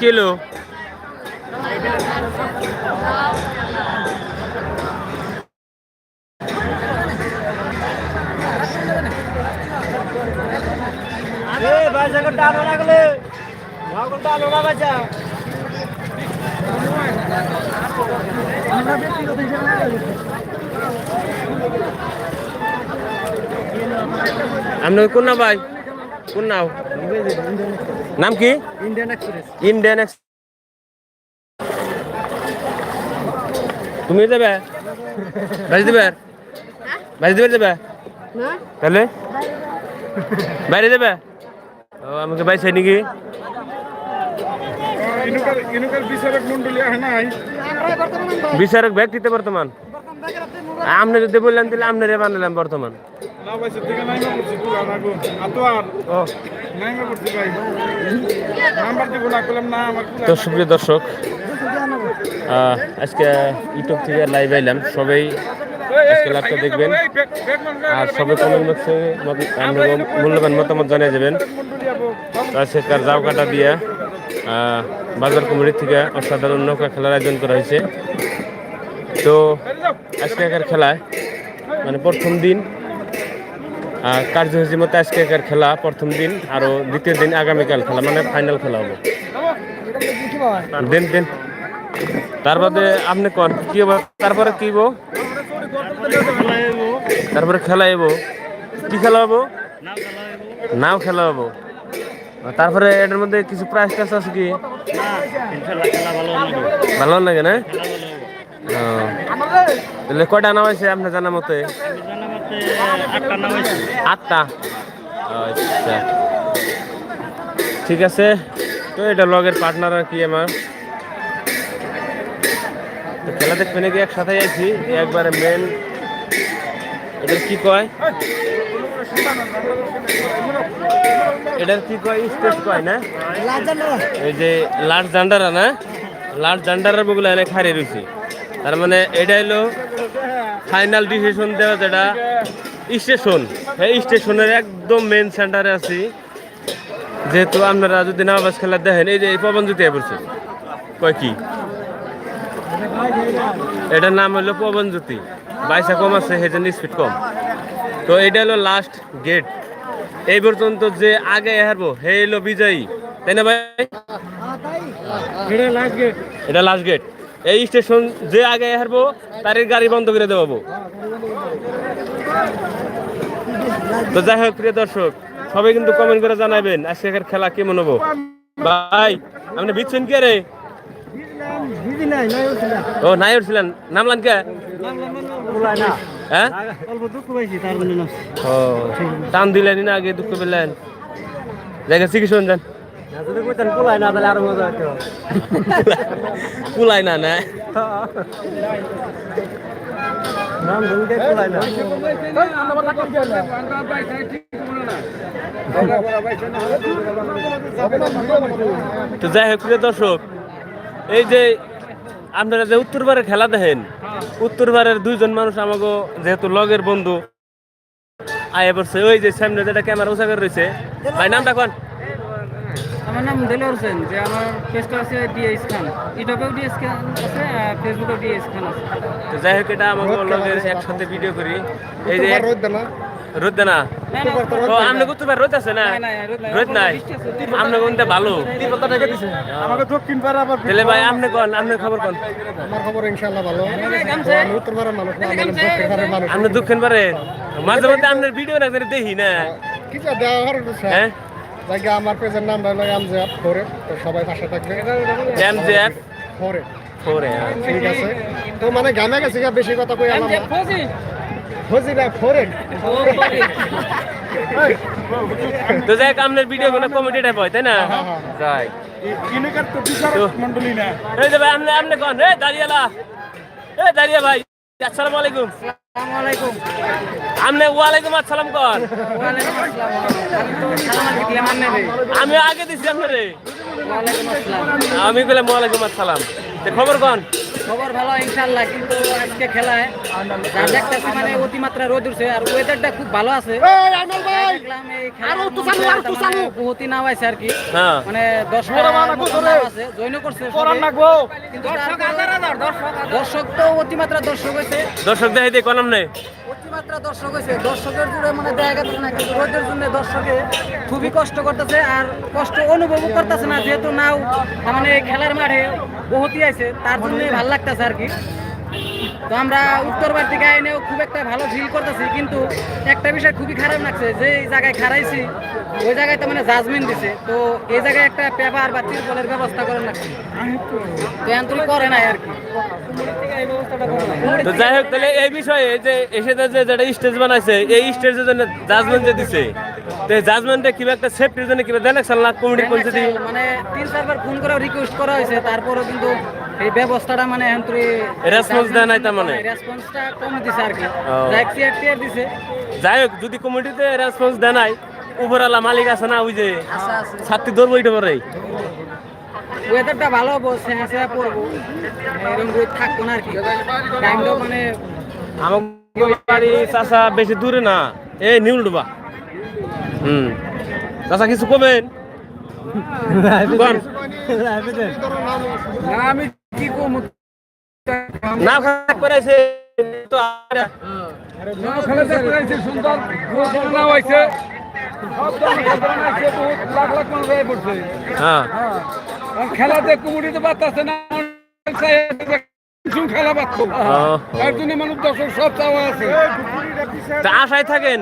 Kilo. ए बाजाकडे टाळू लागलं. भावाकडे टाळू लागायच्या আপনার কোন নাম ভাই কোন নাম নাম কি ইন্ডিয়ান এক্সপ্রেস ইন্ডিয়ান এক্স তুমি দেবে বাজি দেবে বাজি দেবে দেবে না তাহলে বাইরে দেবে ও আমাকে বাইছে নাকি ইনুকার ইনুকার বিচারক ব্যক্তিতে বর্তমান। আপনি যদি বললেন তাহলে আপনারে বানালাম বর্তমান। তো সুপ্রিয় দর্শক আজকে ইউটিউব থেকে লাইভ আইলাম। সবাই আজকে লাইভটা দেখবেন। আর সবাই কমেন্ট বক্সে মূল্যবান মতামত জানিয়ে যাবেন তো আজকের যাও কাটা দিয়ে বাজার কমিটি থেকে অসাধারণ নৌকা খেলার আয়োজন করা হয়েছে। তো আজকেকার খেলায় মানে প্রথম দিন কার্যসূচি মতো আজকেকার খেলা, প্রথম দিন আরও দ্বিতীয় দিন আগামীকাল খেলা মানে ফাইনাল খেলা হবে। দিন দিন। তারপরে আপনি কন? কি হব? তারপরে কি হব তারপরে খেলা হব কি খেলা হব নাও খেলা হব তারপরে এটার মধ্যে কিছু প্রাইস টাইস আছে কি? ভালো লাগে না। তাহলে কয়টা নাম আছে আপনার জানা মতে? আটটা। আচ্ছা। ঠিক আছে। তো এটা লগের পার্টনার আর কি আমার। খেলা দেখবে নাকি? একসাথে আছি। একবারে মেন এটার কি কয়? এটার কি কয়? স্টেজ কয় না? এই যে লাট জান্ডারা না? লাট জান্ডারার বগুলো এনে খারে রয়েছে তার মানে এটা হলো ফাইনাল ডিসিশন দেওয়া যেটা স্টেশন। এই স্টেশনের একদম মেন সেন্টারে আছি। যেহেতু আপনারা যদি নামাজ খেলা দেখেন এই যে এই পবন জ্যোতি পড়ছে কয় কি? এটার নাম হলো পবন জ্যোতি। বাইসা কম আছে সেই জন্য স্পিড কম। তো এটা হলো লাস্ট গেট এই পর্যন্ত যে আগে হারবো হে হলো বিজয়ী। তাই না ভাই? এটা লাস্ট গেট এই স্টেশন যে আগে হারবো তার গাড়ি বন্ধ করে দেবো তো যাই হোক প্রিয় দর্শক সবাই কিন্তু কমেন্ট করে জানাবেন আজকের খেলা কেমন হব? ভাই আপনি বিচ্ছেন কে রে দিদি নাই নাই উঠছিলাম ও নাই উঠছিলেন নামলান কে? হ্যাঁ? ও টান দিলেন না আগে দুঃখ পেলেন। জায়গা চিকিৎসা যান কুলাই না না। তো যাই হোক দর্শক এই যে আপনারা যে উত্তরবারে খেলা দেখেন উত্তরবারের দুইজন মানুষ আমাকে যেহেতু লগের বন্ধু আয় পড়ছে। ওই যে সামনে যেটা ক্যামেরা উঁচা করে রয়েছে। ভাই নামটা কোন? আমার নাম দেলোয়ার হোসেন যে আমার পেজটা আছে ডিএস খান ইউটিউবেও ডিএস খান আছে ফেসবুকেও ডিএস খান আছে। তো যাই হোক এটা আমাকে লগের একসাথে ভিডিও করি। এই যে রোদ না? ও আপনি উত্তরবার রোদ আছে না? রোদ নাই। আপনি কোনটা ভালো। আমাকে দক্ষিণ পাড়া আবার তাহলে ভাই আপনি কোন? আপনার খবর কোন? আমার খবর ইনশাআল্লাহ ভালো। আমি উত্তরপাড়ার মানুষ না আমি দক্ষিণ পাড়ার মানুষ। দুঃখেন পারে মাঝে মধ্যে আপনার ভিডিও না করে দেখি না। কিছু দেওয়া হওয়ার হ্যাঁ? জায়গা আমার পেজের নাম হলো আমজাদ ফোরে তো সবাই পাশে থাকবে। এম জে এফ ফোরে ফোরে ঠিক আছে। তো মানে গানে গেছে গা বেশি কথা কই আমার ফজি ফজি না ফোরে তো যাই আপনার ভিডিও কোনো কমেডি টাইপ হয় তাই না? যাই। ইনুকার তো বিচারক না। এই যে ভাই আপনি আপনি কোন? এই দাঁড়িয়ালা। এই দাঁড়িয়া ভাই আসসালামু আলাইকুম। আসসালামু আলাইকুম। আপনি ওয়ালাইকুম আসসালাম কোন? ওয়ালাইকুম আসসালাম। আমি আগে দিছি আপনারে। ওয়ালাইকুম আসসালাম। আমি বললাম ওয়ালাইকুম আসসালাম। তো খবর কোন? খবর ভালো ইনশাল্লাহ কিন্তু আজকে খেলায় যা দেখতেছি মানে অতিমাত্রা রোদ উঠছে আর ওয়েদারটা খুব ভালো আছে। চালু। মানে বহুতই নাও আছে আর কি। হ্যাঁ। মানে দশটা আছে জয়েন করছে সবাই। কিন্তু তারপরেও দর্শক তো অতিমাত্রা দর্শক হয়েছে। দর্শক দেখাই দিয়ে কলাম নেই অতিমাত্রা দর্শক হয়েছে। দর্শকের জুড়ে মানে দেখা গেছে না, কিন্তু রোদের জন্য দর্শকে খুবই কষ্ট করতেছে আর কষ্ট অনুভব করতেছে না, যেহেতু নাও মানে খেলার মাঠে বহুতই আছে, তার জন্যই ভালো লাগতেছে আর কি। তো আমরা উত্তরবার দিকে আইনেও খুব একটা ভালো ফিল করতেছি, কিন্তু একটা বিষয় খুবই খারাপ লাগছে, যে জায়গায় খারাইছি ওই জায়গায় তো মানে জাজমেন্ট দিছে, তো এই জায়গায় একটা পেপার বা তিরপলের ব্যবস্থা করে লাগছে তো এখন করে নাই আর কি। যাই হোক, তাহলে এই বিষয়ে যে এসে যে যেটা স্টেজ বানাইছে, এই স্টেজের জন্য জাজমেন্ট যে দিছে তো জাজমেন্টে কিবা একটা সেফটির জন্য কিবা দেন না কমিটি কোন মানে তিন চারবার ফোন করে রিকোয়েস্ট করা হয়েছে তারপরেও কিন্তু এই ব্যবস্থাটা মানে Response দেয় নাই তার মানে? রেসপন্সটা কম দিছে আর কি। যাই দিছে। যাই হোক যদি কমিটিতে রেসপন্স দেয় নাই উপরালা মালিক আছে না ওই যে ছাত্রী ধরবো এটা পরে ওয়েদারটা ভালো হব সেহা সেহা পড়ব এরকম রোদ থাকব না আর কি। টাইমটাও মানে আমার বাড়ি চাষা বেশি দূরে না। এ নিউল ডুবা হুম। চাষা কিছু কবেন আমি কি না খারাপ করেছে তো খেলাতে হয়ে। হ্যাঁ। খেলাতে কুমুরিতে পারতেছে না খেলা পাচ্ছ তার জন্য মানুষ দর্শক সব চাওয়া আছে। আশায় থাকেন?